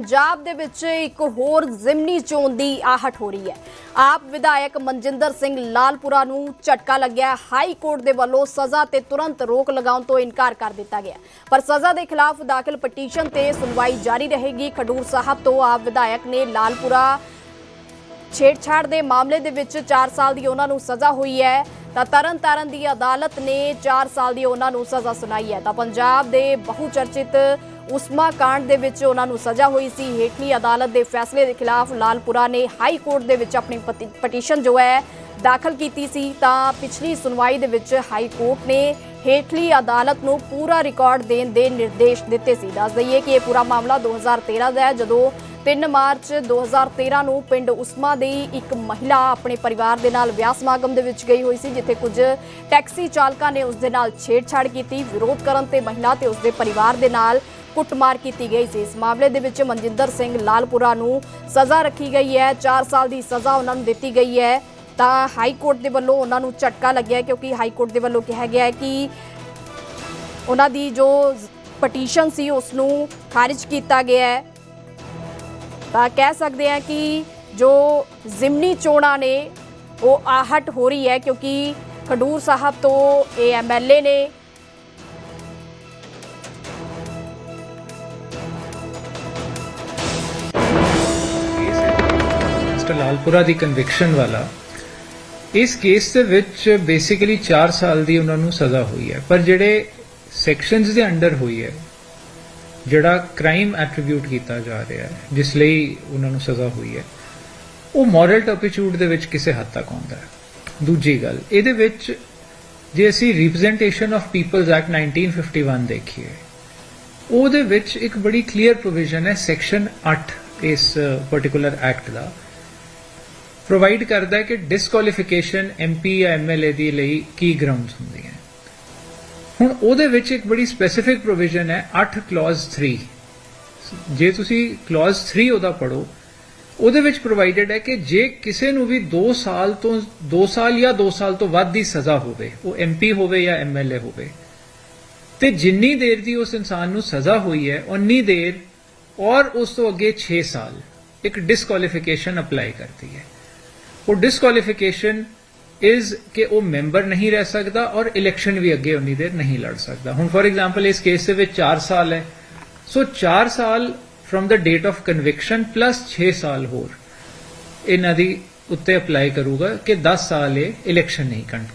ਪੰਜਾਬ ਦੇ ਵਿੱਚ ਇੱਕ ਹੋਰ ਜ਼ਿਮਨੀ ਚੋਣ ਦੀ ਆਹਟ ਹੋ ਰਹੀ ਹੈ। ਆਪ ਵਿਧਾਇਕ ਮਨਜਿੰਦਰ ਸਿੰਘ ਲਾਲਪੁਰਾ ਨੂੰ ਝਟਕਾ ਲੱਗਿਆ। ਹਾਈ ਕੋਰਟ ਦੇ ਵੱਲੋਂ ਸਜ਼ਾ ਤੇ ਤੁਰੰਤ ਰੋਕ ਲਗਾਉਣ ਤੋਂ ਇਨਕਾਰ ਕਰ ਦਿੱਤਾ ਗਿਆ। ਪਰ ਸਜ਼ਾ ਦੇ ਖਿਲਾਫ ਦਾਖਲ ਪਟੀਸ਼ਨ ਤੇ ਸੁਣਵਾਈ ਜਾਰੀ ਰਹੇਗੀ। ਖਡੂਰ ਸਾਹਿਬ ਤੋਂ ਆਪ ਵਿਧਾਇਕ ਨੇ ਲਾਲਪੁਰਾ ਛੇੜਛਾੜ ਦੇ ਮਾਮਲੇ ਦੇ ਵਿੱਚ 4 ਸਾਲ ਦੀ ਉਹਨਾਂ ਨੂੰ ਸਜ਼ਾ ਹੋਈ ਹੈ। ਤਾਂ ਤਰਨ ਤਾਰਨ ਦੀ ਅਦਾਲਤ ਨੇ 4 ਸਾਲ ਦੀ ਉਹਨਾਂ ਨੂੰ ਸਜ਼ਾ ਸੁਣਾਈ ਹੈ। ਤਾਂ ਪੰਜਾਬ ਦੇ ਬਹੁਚਰਚਿਤ ਉਸਮਾ ਕਾਂਡ ਦੇ ਵਿੱਚ ਉਹਨਾਂ ਨੂੰ ਸਜ਼ਾ ਹੋਈ ਸੀ। ਹੇਠਲੀ ਅਦਾਲਤ ਦੇ ਫੈਸਲੇ ਦੇ ਖਿਲਾਫ ਲਾਲਪੁਰਾ ਨੇ ਹਾਈ ਕੋਰਟ ਦੇ ਵਿੱਚ ਆਪਣੀ ਪਤੀ- ਪਟੀਸ਼ਨ ਜੋ ਹੈ ਦਾਖਲ ਕੀਤੀ ਸੀ, ਤਾਂ ਪਿਛਲੀ ਸੁਣਵਾਈ ਦੇ ਵਿੱਚ ਹਾਈ ਕੋਰਟ ਨੇ ਹੇਠਲੀ ਅਦਾਲਤ ਨੂੰ ਪੂਰਾ ਰਿਕਾਰਡ ਦੇਣ ਦੇ ਨਿਰਦੇਸ਼ ਦਿੱਤੇ ਸੀ। ਦੱਸ ਦਈਏ ਕਿ ਇਹ ਪੂਰਾ ਮਾਮਲਾ 2013 ਦਾ ਹੈ, ਜਦੋਂ 3 ਮਾਰਚ 2013 ਨੂੰ ਪਿੰਡ ਉਸਮਾ ਦੀ ਇੱਕ ਮਹਿਲਾ ਆਪਣੇ ਪਰਿਵਾਰ ਦੇ ਨਾਲ ਵਿਆਹ ਸਮਾਗਮ ਦੇ ਵਿੱਚ ਗਈ ਹੋਈ ਸੀ, ਜਿੱਥੇ ਕੁਝ ਟੈਕਸੀ ਚਾਲਕਾਂ ਨੇ ਉਸ ਦੇ ਨਾਲ ਛੇੜਛਾੜ ਕੀਤੀ, ਵਿਰੋਧ ਕਰਨ ਤੇ ਮਹਿਲਾ ਤੇ ਉਸ ਦੇ ਪਰਿਵਾਰ ਦੇ ਨਾਲ ਕੁੱਟਮਾਰ ਕੀਤੀ ਗਈ ਸੀ। ਇਸ ਮਾਮਲੇ ਦੇ ਵਿੱਚ ਮਨਜਿੰਦਰ ਸਿੰਘ ਲਾਲਪੁਰਾ ਨੂੰ ਸਜ਼ਾ ਰੱਖੀ ਗਈ ਹੈ 4 ਸਾਲ ਦੀ ਸਜ਼ਾ ਉਹਨਾਂ ਨੂੰ ਦਿੱਤੀ ਗਈ ਹੈ। ਤਾਂ ਹਾਈ ਕੋਰਟ ਦੇ ਵੱਲੋਂ ਉਹਨਾਂ ਨੂੰ ਝਟਕਾ ਲੱਗਿਆ ਕਿਉਂਕਿ ਹਾਈ ਕੋਰਟ ਦੇ ਵੱਲੋਂ ਕਿਹਾ ਗਿਆ ਹੈ ਕਿ ਉਹਨਾਂ ਦੀ ਜੋ ਪਟੀਸ਼ਨ ਸੀ ਉਸ ਨੂੰ ਖਾਰਿਜ ਕੀਤਾ ਗਿਆ ਹੈ। ਤਾਂ ਕਹਿ ਸਕਦੇ ਹਾਂ ਕਿ ਜੋ ਜ਼ਿਮਨੀ ਚੋਣਾਂ ਨੇ, ਉਹ ਆਹਟ ਹੋ ਰਹੀ ਹੈ ਕਿਉਂਕਿ ਖਡੂਰ ਸਾਹਿਬ ਤੋਂ ਇਹ ਐਮਐਲਏ ਨੇ ਕੇਸ ਹੈ ਲਾਲਪੁਰਾ ਦੀ ਕਨਵਿਕਸ਼ਨ ਵਾਲਾ ਇਸ ਕੇਸ ਦੇ ਵਿੱਚ ਬੇਸਿਕਲੀ 4 ਸਾਲ ਦੀ ਉਹਨਾਂ ਨੂੰ ਸਜ਼ਾ ਹੋਈ ਹੈ। ਪਰ ਜਿਹੜੇ ਸੈਕਸ਼ਨਸ ਦੇ ਅੰਡਰ ਹੋਈ ਹੈ, ਜਿਹੜਾ ਕ੍ਰਾਈਮ ਐਟਰੀਬਿਊਟ ਕੀਤਾ ਜਾ ਰਿਹਾ ਹੈ, ਜਿਸ ਲਈ ਉਹਨਾਂ ਨੂੰ ਸਜ਼ਾ ਹੋਈ ਹੈ, ਉਹ ਮੋਰਲ ਟਰਪੀਚੂਡ ਦੇ ਵਿੱਚ ਕਿਸੇ ਹੱਦ ਤੱਕ ਆਉਂਦਾ ਹੈ। ਦੂਜੀ ਗੱਲ, ਇਹਦੇ ਵਿੱਚ ਜੇ ਅਸੀਂ ਰਿਪਰੈਜ਼ੈਂਟੇਸ਼ਨ ਆਫ ਪੀਪਲਸ ਐਕਟ 1951 ਦੇਖੀਏ, ਉਹਦੇ ਵਿੱਚ ਇੱਕ ਬੜੀ ਕਲੀਅਰ ਪ੍ਰੋਵੀਜ਼ਨ ਹੈ ਸੈਕਸ਼ਨ 8 ਇਸ ਪਾਰਟਿਕੂਲਰ ਐਕਟ ਦਾ। ਪ੍ਰੋਵਾਈਡ ਕਰਦਾ ਹੈ ਕਿ ਡਿਸਕੁਆਲੀਫਿਕੇਸ਼ਨ ਐਮਪੀ ਜਾਂ ਐਮਐਲਏ ਦੀ ਲਈ ਕੀ ਗਰਾਊਂਡਸ ਹੁੰਦੀਆਂ ਹੁਣ ਉਹਦੇ ਵਿੱਚ ਇੱਕ ਬੜੀ ਸਪੈਸੀਫਿਕ ਪ੍ਰੋਵੀਜ਼ਨ ਹੈ 8 ਕਲੌਜ਼ 3 ਜੇ ਤੁਸੀਂ ਕਲੌਜ਼ 3 ਉਹਦਾ ਪੜੋ ਉਹਦੇ ਵਿੱਚ ਪ੍ਰੋਵਾਈਡਡ ਹੈ ਕਿ ਜੇ ਕਿਸੇ ਨੂੰ ਵੀ 2 ਸਾਲ ਤੋਂ 2 ਸਾਲ ਜਾਂ 2 ਸਾਲ ਤੋਂ ਵੱਧ ਦੀ ਸਜ਼ਾ ਹੋਵੇ ਉਹ ਐਮਪੀ ਹੋਵੇ ਜਾਂ ਐਮਐਲਏ ਹੋਵੇ ਤੇ ਜਿੰਨੀ ਦੇਰ ਦੀ ਉਸ ਇਨਸਾਨ ਨੂੰ ਸਜ਼ਾ ਹੋਈ ਹੈ ਉਨੀ ਦੇਰ ਔਰ ਉਸ ਤੋਂ ਅੱਗੇ 6 ਸਾਲ ਇੱਕ ਡਿਸਕੁਆਲੀਫਿਕੇਸ਼ਨ ਅਪਲਾਈ ਕਰਦੀ ਹੈ ਉਹ ਡਿਸਕੁਆਲੀਫਿਕੇਸ਼ਨ ਇਜ਼ ਕਿ ਉਹ ਮੈਂਬਰ ਨਹੀਂ ਰਹਿ ਸਕਦਾ ਔਰ ਇਲੈਕਸ਼ਨ ਵੀ ਅੱਗੇ ਉਨੀ ਦੇਰ ਨਹੀਂ ਲੜ ਸਕਦਾ ਹੁਣ ਫੋਰ ਐਗਜ਼ਾਮਪਲ ਇਸ ਕੇਸ ਦੇ ਵਿੱਚ 4 ਸਾਲ ਹੈ ਸੋ 4 ਸਾਲ ਫਰਮ ਦਾ ਡੇਟ ਆਫ ਕਨਵਿਕਸ਼ਨ ਪਲੱਸ 6 ਸਾਲ ਹੋਰ ਇਹਨਾਂ ਦੀ ਉੱਤੇ ਅਪਲਾਈ ਕਰੂਗਾ ਕਿ 10 ਸਾਲ ਇਹ ਇਲੈਕਸ਼ਨ ਨਹੀਂ ਕੰਡ